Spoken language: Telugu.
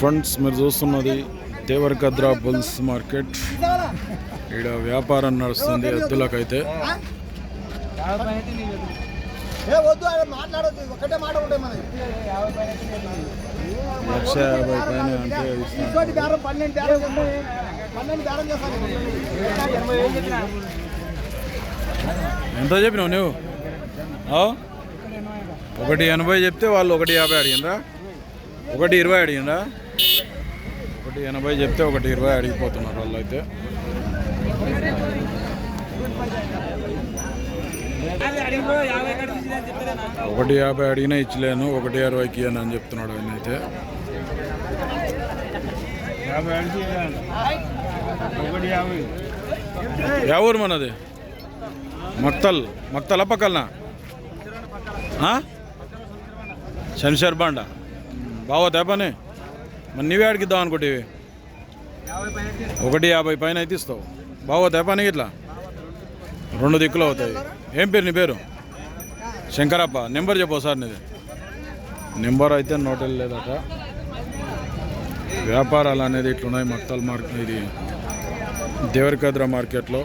ఫ్రెండ్స్ మీరు చూస్తున్నది దేవరకద్రా బుల్స్ మార్కెట్ ఈడ వ్యాపారం నడుస్తుంది ఎద్దులకైతే. లక్ష యాభై పైన అంటే ఎంత చెప్పినావు నువ్వు? ఆ? ఒకటి ఎనభై చెప్తే వాళ్ళు ఒకటి యాభై అడిగిందా ఒకటి ఇరవై అడిగిందా ఒకటి ఎనభై చెప్తే ఒకటి ఇరవై అడిగిపోతున్నారు వాళ్ళు అయితే ఒకటి యాభై అడిగినా ఇచ్చలేను ఒకటి అరవైకి అని అని చెప్తున్నాడు ఆయన అయితే. ఊరు మనది? మక్తల్ మక్తల్ పక్కలనా? శనిషర్ బాండ బాగోతా పని మరి నీవే అడిగిద్దాం అనుకుంటేవి ఒకటి యాభై పైన అయితే ఇస్తావు. బాగోతా పని ఇట్లా? రెండు దిక్కులు అవుతాయి. ఏం పేరు నీ పేరు? శంకరప్ప. నెంబర్ చెప్పు సార్ నీది. నెంబర్ అయితే నోట్ లేదట వ్యాపారాలు అనేది ఇట్లున్నాయి మక్తల్ మార్కెట్ ఇది. దేవరికద్ర మార్కెట్లో.